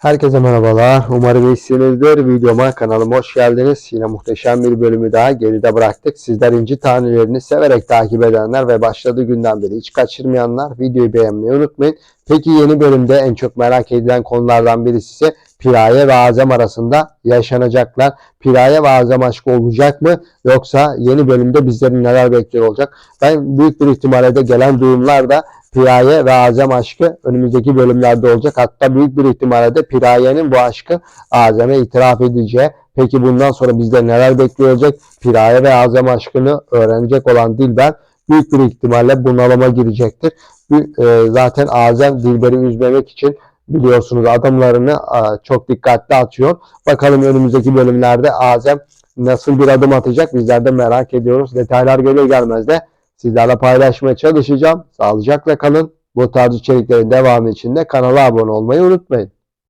Herkese merhabalar. Umarım iyisinizdir. Videoma kanalıma hoş geldiniz. Yine muhteşem bir bölümü daha geride bıraktık. Sizler inci tanelerini severek takip edenler ve başladığı günden beri hiç kaçırmayanlar videoyu beğenmeyi unutmayın. Peki yeni bölümde en çok merak edilen konulardan birisi ise Piraye ve Azem arasında yaşanacaklar. Piraye ve Azem aşkı olacak mı? Yoksa yeni bölümde bizleri neler bekliyor olacak? Ben büyük bir ihtimalle de gelen duyumlar da Piraye ve Azem aşkı önümüzdeki bölümlerde olacak. Hatta büyük bir ihtimalle de Piraye'nin bu aşkı Azem'e itiraf edeceği. Peki bundan sonra bizde neler bekliyor olacak? Piraye ve Azem aşkını öğrenecek olan Dilber büyük bir ihtimalle bunalıma girecektir. E, Zaten Azem Dilber'i üzmemek için biliyorsunuz adımlarını çok dikkatli atıyor. Bakalım önümüzdeki bölümlerde Azem nasıl bir adım atacak bizler de merak ediyoruz. Detaylar gelir gelmez de sizlerle paylaşmaya çalışacağım. Sağlıcakla kalın. Bu tarz içeriklerin devamı için de kanala abone olmayı unutmayın.